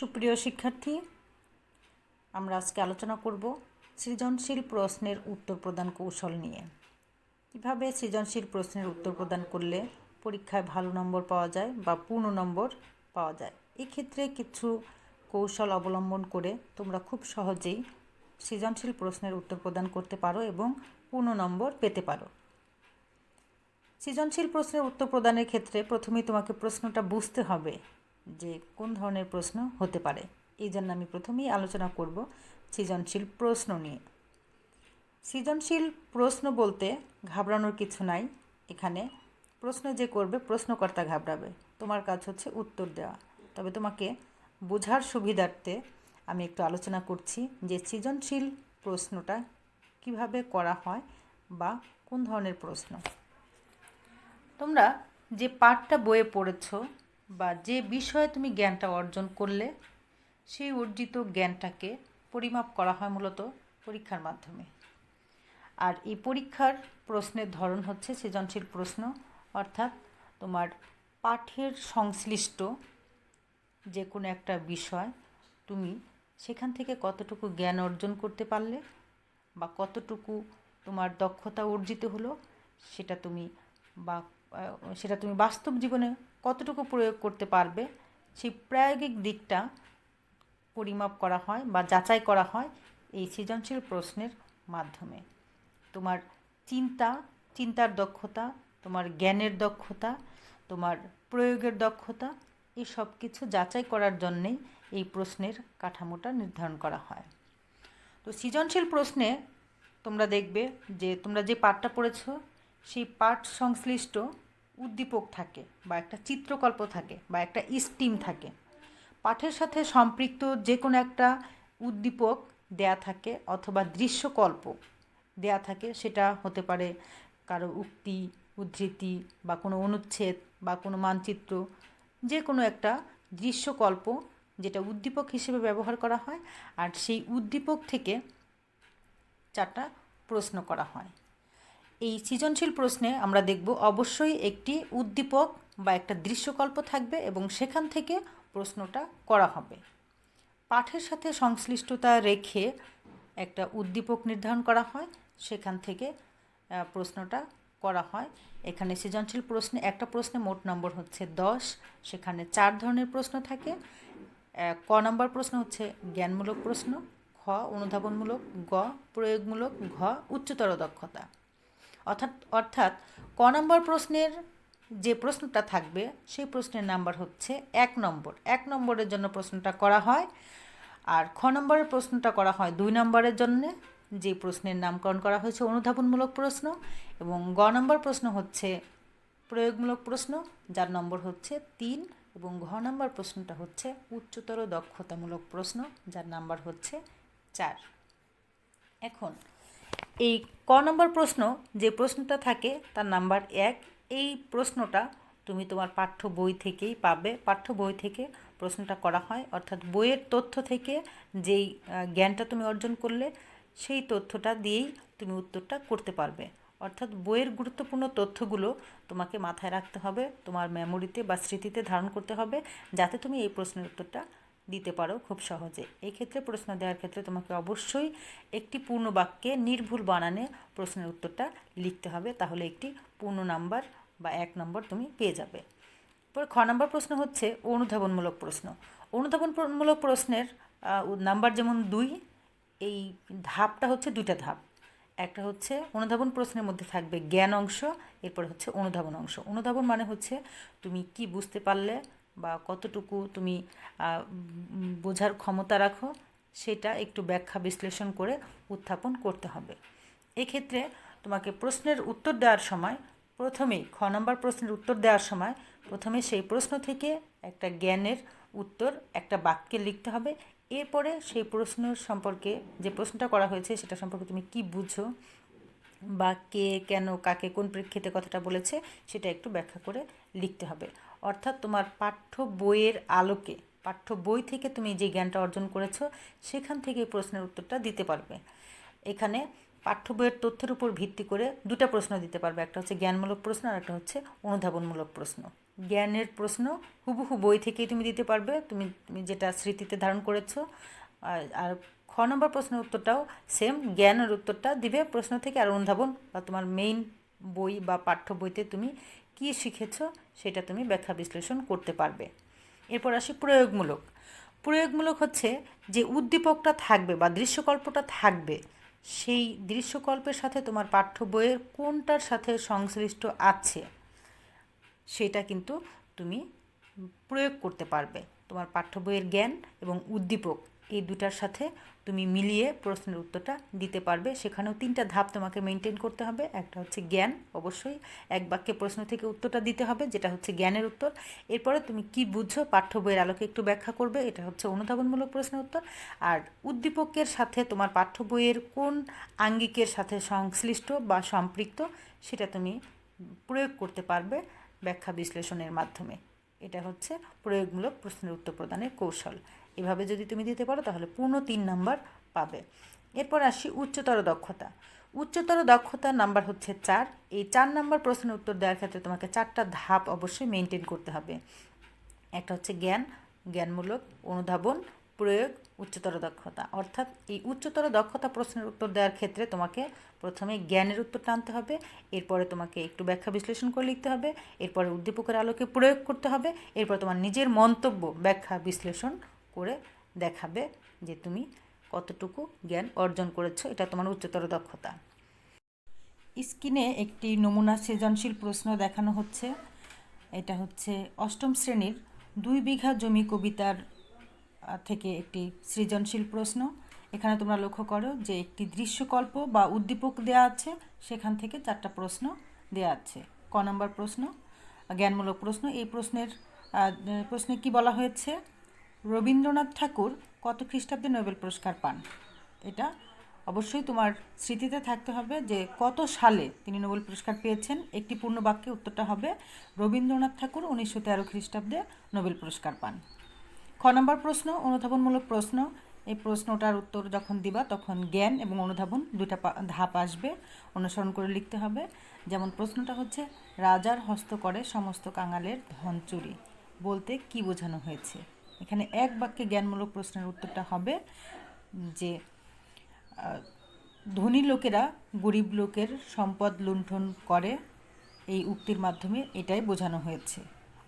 সুপ্রিয় শিক্ষার্থী, আমরা আজকে আলোচনা করব সৃজনশীল প্রশ্নের উত্তর প্রদান কৌশল নিয়ে। কীভাবে সৃজনশীল প্রশ্নের উত্তর প্রদান করলে পরীক্ষায় ভালো নম্বর পাওয়া যায় বা পূর্ণ নম্বর পাওয়া যায়? এক্ষেত্রে কিছু কৌশল অবলম্বন করে তোমরা খুব সহজেই সৃজনশীল প্রশ্নের উত্তর প্রদান করতে পারো এবং পূর্ণ নম্বর পেতে পারো। সৃজনশীল প্রশ্নের উত্তর প্রদানের ক্ষেত্রে প্রথমেই তোমাকে প্রশ্নটা বুঝতে হবে যে কোন ধরনের প্রশ্ন হতে পারে। এই জন্য আমি প্রথমেই আলোচনা করব সৃজনশীল প্রশ্ন নিয়ে। সৃজনশীল প্রশ্ন বলতে ঘাবড়ানোর কিছু নাই। এখানে প্রশ্ন যে করবে, প্রশ্নকর্তা ঘাবড়াবে। তোমার কাজ হচ্ছে উত্তর দেওয়া। তবে তোমাকে বোঝার সুবিধার্থে আমি একটু আলোচনা করছি যে সৃজনশীল প্রশ্নটা কীভাবে করা হয় বা কোন ধরনের প্রশ্ন। তোমরা যে পাঠটা বইয়ে পড়েছো বা যে বিষয়ে তুমি জ্ঞানটা অর্জন করলে, সেই অর্জিত জ্ঞানটাকে পরিমাপ করা হয় মূলত পরীক্ষার মাধ্যমে। আর এই পরীক্ষার প্রশ্নের ধরন হচ্ছে সৃজনশীল প্রশ্ন, অর্থাৎ তোমার পাঠের সংশ্লিষ্ট যে কোনো একটা বিষয় তুমি সেখান থেকে কতটুকু জ্ঞান অর্জন করতে পারলে বা কতটুকু তোমার দক্ষতা অর্জিত হলো, সেটা তুমি বা সেটা তুমি বাস্তব জীবনে কতটুকু প্রয়োগ করতে পারবে, সেই প্রায়োগিক দিকটা পরিমাপ করা হয় বা যাচাই করা হয় এই সৃজনশীল প্রশ্নের মাধ্যমে। তোমার চিন্তা, চিন্তার দক্ষতা, তোমার জ্ঞানের দক্ষতা, তোমার প্রয়োগের দক্ষতা, এই সব কিছু যাচাই করার জন্যেই এই প্রশ্নের কাঠামোটা নির্ধারণ করা হয়। তো সৃজনশীল প্রশ্নে তোমরা দেখবে যে তোমরা যে পাঠটা পড়েছ, সেই পাঠ সংশ্লিষ্ট উদ্দীপক থাকে বা একটা চিত্রকল্প থাকে বা একটা স্টিম থাকে। পাঠের সাথে সম্পৃক্ত যে কোনো একটা উদ্দীপক দেয়া থাকে অথবা দৃশ্যকল্প দেয়া থাকে, সেটা হতে পারে কারও উক্তি, উদ্ধৃতি বা কোনো অনুচ্ছেদ বা কোনো মানচিত্র যে কোনো একটা দৃশ্যকল্প যেটা উদ্দীপক হিসেবে ব্যবহার করা হয়, আর সেই উদ্দীপক থেকে চারটা প্রশ্ন করা হয়। এই সৃজনশীল প্রশ্নে আমরা দেখব অবশ্যই একটি উদ্দীপক বা একটা দৃশ্যকল্প থাকবে এবং সেখান থেকে প্রশ্নটা করা হবে। পাঠের সাথে সংশ্লিষ্টতা রেখে একটা উদ্দীপক নির্ধারণ করা হয়, সেখান থেকে প্রশ্নটা করা হয়। এখানে সৃজনশীল প্রশ্নে, একটা প্রশ্নে মোট নম্বর হচ্ছে দশ, সেখানে চার ধরনের প্রশ্ন থাকে। ক নম্বর প্রশ্ন হচ্ছে জ্ঞানমূলক প্রশ্ন, খ অনুধাবনমূলক, গ প্রয়োগমূলক, ঘ উচ্চতর দক্ষতা। অর্থাৎ অর্থাৎ ক নম্বর প্রশ্নের যে প্রশ্নটা থাকবে, সেই প্রশ্নের নাম্বার হচ্ছে এক নম্বর। এক নম্বরের জন্য প্রশ্নটা করা হয় আর খ নম্বরের প্রশ্নটা করা হয় দুই নম্বরের জন্য। যে প্রশ্নের নামকরণ করা হয়েছে অনুধাবনমূলক প্রশ্ন এবং গ নম্বর প্রশ্ন হচ্ছে প্রয়োগমূলক প্রশ্ন, যার নম্বর হচ্ছে তিন এবং ঘ নম্বর প্রশ্নটা হচ্ছে উচ্চতর দক্ষতামূলক প্রশ্ন, যার নাম্বার হচ্ছে চার। এখন এই ক নম্বর প্রশ্ন, যে প্রশ্নটা থাকে তার নাম্বার এক, এই প্রশ্নটা তুমি তোমার পাঠ্য বই থেকেই পাবে। পাঠ্য বই থেকে প্রশ্নটা করা হয়, অর্থাৎ বইয়ের তথ্য থেকে যেই জ্ঞানটা তুমি অর্জন করলে, সেই তথ্যটা দিয়েই তুমি উত্তরটা করতে পারবে। অর্থাৎ বইয়ের গুরুত্বপূর্ণ তথ্যগুলো তোমাকে মাথায় রাখতে হবে, তোমার মেমোরিতে বা স্মৃতিতে ধারণ করতে হবে, যাতে তুমি এই প্রশ্নের উত্তরটা দিতে পারো খুব সহজে। এই ক্ষেত্রে প্রশ্ন দেওয়ার ক্ষেত্রে তোমাকে অবশ্যই একটি পূর্ণ বাক্যে নির্ভুল বানানে প্রশ্নের উত্তরটা লিখতে হবে, তাহলে একটি পূর্ণ নাম্বার বা এক নম্বর তুমি পেয়ে যাবে। এরপর খ নম্বর প্রশ্ন হচ্ছে অনুধাবনমূলক প্রশ্ন। অনুধাবনমূলক প্রশ্নের নাম্বার যেমন দুই, এই ধাপটা হচ্ছে দুইটা ধাপ। একটা হচ্ছে অনুধাবন প্রশ্নের মধ্যে থাকবে জ্ঞান অংশ, এরপর হচ্ছে অনুধাবন অংশ। অনুধাবন মানে হচ্ছে তুমি কি বুঝতে পারলে বা কতটুকু তুমি বোঝার ক্ষমতা রাখো, সেটা একটু ব্যাখ্যা বিশ্লেষণ করে উত্থাপন করতে হবে। এক্ষেত্রে তোমাকে প্রশ্নের উত্তর দেওয়ার সময় প্রথমেই, খ নম্বর প্রশ্নের উত্তর দেওয়ার সময় প্রথমে সেই প্রশ্ন থেকে একটা জ্ঞানের উত্তর, একটা বাক্যে লিখতে হবে। এরপরে সেই প্রশ্ন সম্পর্কে যে প্রশ্নটা করা হয়েছে, সেটা সম্পর্কে তুমি কি বুঝো বা কে কেন, কাকে, কোন প্রেক্ষিতে কথাটা বলেছে, সেটা একটু ব্যাখ্যা করে লিখতে হবে। অর্থাৎ তোমার পাঠ্য বইয়ের আলোকে, পাঠ্য বই থেকে তুমি যে জ্ঞানটা অর্জন করেছ, সেখান থেকে প্রশ্নের উত্তরটা দিতে পারবে। এখানে পাঠ্য বইয়ের তথ্যের উপর ভিত্তি করে দুটা প্রশ্ন দিতে পারবে। একটা হচ্ছে জ্ঞানমূলক প্রশ্ন আর একটা হচ্ছে অনুধাবনমূলক প্রশ্ন। জ্ঞানের প্রশ্ন হুবহু বই থেকেই তুমি দিতে পারবে। তুমি তুমি যেটা স্মৃতিতে ধারণ করেছ, আর আর খ নম্বর প্রশ্নের উত্তরটাও সেম জ্ঞানের উত্তরটা দিবে প্রশ্ন থেকে আর অনুধাবন বা তোমার মেইন বই বা পাঠ্য বইতে তুমি কী শিখেছো সেটা তুমি ব্যাখ্যা বিশ্লেষণ করতে পারবে। এরপর আসি প্রয়োগমূলক। প্রয়োগমূলক হচ্ছে যে উদ্দীপকটা থাকবে বা দৃশ্যকল্পটা থাকবে, সেই দৃশ্যকল্পের সাথে তোমার পাঠ্য বইয়ের কোনটার সাথে সংশ্লিষ্ট আছে সেটা কিন্তু তুমি প্রয়োগ করতে পারবে। তোমার পাঠ্য বইয়ের জ্ঞান এবং উদ্দীপক এই দুটার সাথে তুমি মিলিয়ে প্রশ্নের উত্তরটা দিতে পারবে। সেখানেও তিনটা ধাপ তোমাকে মেনটেন করতে হবে। একটা হচ্ছে জ্ঞান, অবশ্যই। এক বাক্যে প্রশ্ন থেকে উত্তরটা দিতে হবে, যেটা হচ্ছে জ্ঞানের উত্তর। এরপরে তুমি কি বুঝছ? পাঠ্য বইয়ের আলোকে একটু ব্যাখ্যা করবে। এটা হচ্ছে অনুধাবনমূলক প্রশ্নের উত্তর। আর উদ্দীপকের সাথে তোমার পাঠ্য বইয়ের কোন আঙ্গিকের সাথে সংশ্লিষ্ট বা সম্পৃক্ত, সেটা তুমি প্রয়োগ করতে পারবে ব্যাখ্যা বিশ্লেষণের মাধ্যমে। এটা হচ্ছে প্রয়োগমূলক প্রশ্নের উত্তর প্রদানের কৌশল। এভাবে যদি তুমি দিতে পারো, তাহলে পূর্ণ তিন নাম্বার পাবে। এরপর আসি উচ্চতর দক্ষতা। উচ্চতর দক্ষতার নাম্বার হচ্ছে চার। এই চার নাম্বার প্রশ্নের উত্তর দেওয়ার ক্ষেত্রে তোমাকে চারটা ধাপ অবশ্যই মেনটেন করতে হবে। একটা হচ্ছে জ্ঞান, জ্ঞানমূলক, অনুধাবন প্রয়োগ উচ্চতর দক্ষতা। অর্থাৎ এই উচ্চতর দক্ষতা প্রশ্নের উত্তর দেওয়ার ক্ষেত্রে তোমাকে প্রথমে জ্ঞানের উত্তরটা আনতে হবে, এরপরে তোমাকে একটু ব্যাখ্যা বিশ্লেষণ করে লিখতে হবে, এরপরে উদ্দীপকের আলোকে প্রয়োগ করতে হবে, এরপর তোমার নিজের মন্তব্য ব্যাখ্যা বিশ্লেষণ করে দেখাবে যে তুমি কতটুকু জ্ঞান অর্জন করেছ, এটা তোমার উচ্চতর দক্ষতা। স্ক্রিনে একটি নমুনা সৃজনশীল প্রশ্ন দেখানো হচ্ছে, এটা হচ্ছে অষ্টম শ্রেণির দুই বিঘা জমি কবিতার থেকে একটি সৃজনশীল প্রশ্ন। এখানে তোমরা লক্ষ্য করো যে একটি দৃশ্যকল্প বা উদ্দীপক দেওয়া আছে, সেখান থেকে চারটা প্রশ্ন দেওয়া আছে। ক নম্বর প্রশ্ন, জ্ঞানমূলক প্রশ্ন। এই প্রশ্নের প্রশ্নে কি বলা হয়েছে? রবীন্দ্রনাথ ঠাকুর কত খ্রিস্টাব্দে নোবেল পুরস্কার পান? এটা অবশ্যই তোমার স্মৃতিতে থাকতে হবে যে কত সালে তিনি নোবেল পুরস্কার পেয়েছেন। একটি পূর্ণ বাক্যে উত্তরটা হবে, রবীন্দ্রনাথ ঠাকুর উনিশশো তেরো খ্রিস্টাব্দে নোবেল পুরস্কার পান। খ নম্বর প্রশ্ন, অনুধাবনমূলক প্রশ্ন। এই প্রশ্নটার উত্তর যখন দিবা, তখন জ্ঞান এবং অনুধাবন দুটা ধাপ আসবে, অনুসরণ করে লিখতে হবে। যেমন প্রশ্নটা হচ্ছে, রাজার হস্ত করে সমস্ত কাঙালের ধন চুরি। বলতে কি বোঝানো হয়েছে? এখানে এক বাক্যে জ্ঞানমূলক প্রশ্নের উত্তরটা হবে যে ধনী লোকেরা গরিব লোকের সম্পদ লুণ্ঠন করে। এই উক্তির মাধ্যমে এটাই বোঝানো হয়েছে।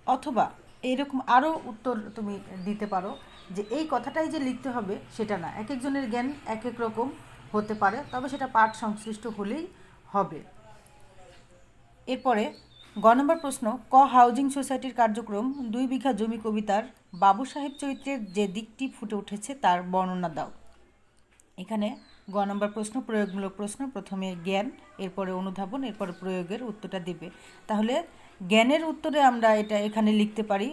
অথবা এইরকম আরও উত্তর তুমি দিতে পারো যে এই কথাটাই যে লিখতে হবে সেটা না। এক একজনের জ্ঞান এক এক রকম হতে পারে, তবে সেটা পাঠ সংশ্লিষ্ট হলেই হবে। এরপরে গ নম্বর প্রশ্ন, ক হাউজিং সোসাইটির কার্যক্রম, দুই বিঘা জমি কবিতার বাবু সাহেব চরিত্রের যে দিকটি ফুটে উঠেছে তার বর্ণনা দাও। এখানে গ নম্বর প্রশ্ন, প্রয়োগমূলক প্রশ্ন, প্রথমে জ্ঞান, এরপরে অনুধাবন, এরপরে প্রয়োগের উত্তরটা দিবে। তাহলে জ্ঞানের উত্তরে আমরা এটা এখানে লিখতে পারি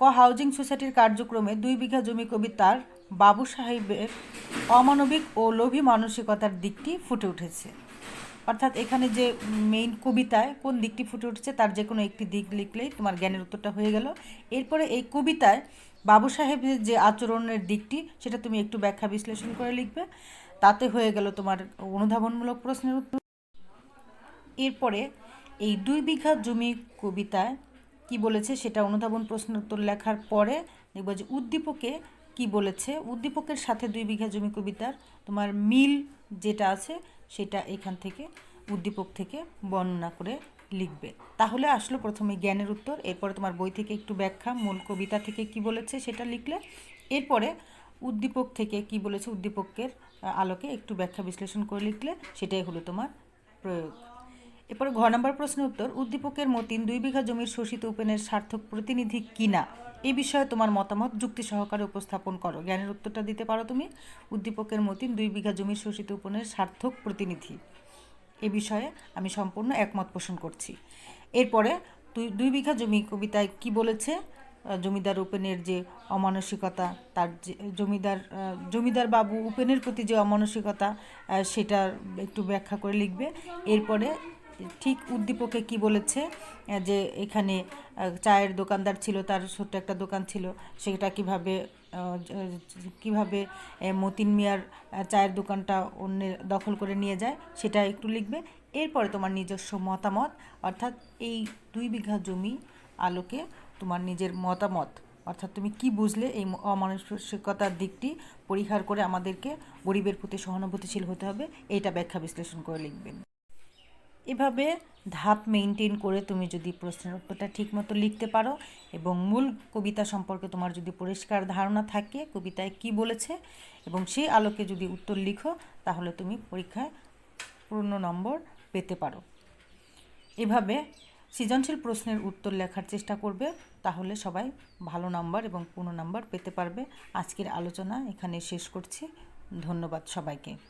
ক হাউজিং সোসাইটির কার্যক্রমে দুই বিঘা জমি কবিতার বাবু সাহেবের অমানবিক ও লোভী মানসিকতার দিকটি ফুটে উঠেছে। অর্থাৎ এখানে যে মেইন কবিতায় কোন দিকটি ফুটে উঠছে তার যে কোনো একটি দিক লিখলেই তোমার জ্ঞানের উত্তরটা হয়ে গেল। এরপরে এই কবিতায় বাবু সাহেবের যে আচরণের দিকটি সেটা তুমি একটু ব্যাখ্যা বিশ্লেষণ করে লিখবে। তাতে হয়ে গেল তোমার অনুধাবনমূলক প্রশ্নের উত্তর। এরপরে এই দুই বিঘা জমি কবিতায় কি বলেছে সেটা অনুধাবন প্রশ্ন উত্তর লেখার পরে দেখব যে উদ্দীপকে কি বলেছে। উদ্দীপকের সাথে দুই বিঘা জমি কবিতার তোমার মিল যেটা আছে সেটা এখান থেকে উদ্দীপক থেকে বর্ণনা করে লিখবে। তাহলে আসলো প্রথমে জ্ঞানের উত্তর, এরপরে তোমার বই থেকে একটু ব্যাখ্যা, মূল কবিতা থেকে কি বলেছে সেটা লিখলে, এরপরে উদ্দীপক থেকে কি বলেছে উদ্দীপকের আলোকে একটু ব্যাখ্যা বিশ্লেষণ করে লিখলে, সেটাই হলো তোমার প্রয়োগ। এরপরে ঘ নম্বর প্রশ্নের উত্তর, উদ্দীপকের মতিন দুই বিঘা জমির শোষিত উপেনের সার্থক প্রতিনিধি কিনা? এই বিষয়ে তোমার মতামত যুক্তি সহকারে উপস্থাপন করো। জ্ঞানের উত্তরটা দিতে পারো তুমি। উদ্দীপকের মতিন দুই বিঘা জমির শোষিত উপনের সার্থক প্রতিনিধি। এ বিষয়ে আমি সম্পূর্ণ একমত পোষণ করছি। এরপরে দুই দুই বিঘা জমি কবিতায় কি বলেছে? জমিদার উপেনের যে অমানসিকতা, তার যে জমিদার জমিদার বাবু উপেনের প্রতি যে অমানসিকতা সেটা একটু ব্যাখ্যা করে লিখবে। এরপরে ঠিক উদ্দীপকে কি বলেছে? যে এখানে চায়ের দোকানদার ছিল, তার ছোট্ট একটা দোকান ছিল, সেটা কীভাবে কীভাবে মতিন মিয়ার চায়ের দোকানটা অন্যের দখল করে নিয়ে যায়, সেটা একটু লিখবে। এরপরে তোমার নিজস্ব মতামত, অর্থাৎ এই দুই বিঘা জমি আলোকে তোমার নিজের মতামত, অর্থাৎ তুমি কি বুঝলে এই অমানসিকতার দিকটি পরিহার করে আমাদেরকে গরিবের প্রতি সহানুভূতিশীল হতে হবে এইটা ব্যাখ্যা বিশ্লেষণ করে লিখবেন। এভাবে ধাপ মেনটেন করে তুমি যদি প্রশ্নের উত্তরটা ঠিকমতো লিখতে পারো এবং মূল কবিতা সম্পর্কে তোমার যদি পরিষ্কার ধারণা থাকে কবিতায় কি বলেছে এবং সেই আলোকে যদি উত্তর লিখো, তাহলে তুমি পরীক্ষায় পূর্ণ নম্বর পেতে পারো। এভাবে সৃজনশীল প্রশ্নের উত্তর লেখার চেষ্টা করবে, তাহলে সবাই ভালো নাম্বার এবং পূর্ণ নাম্বার পেতে পারবে। আজকের আলোচনা এখানে শেষ করছি। ধন্যবাদ সবাইকে।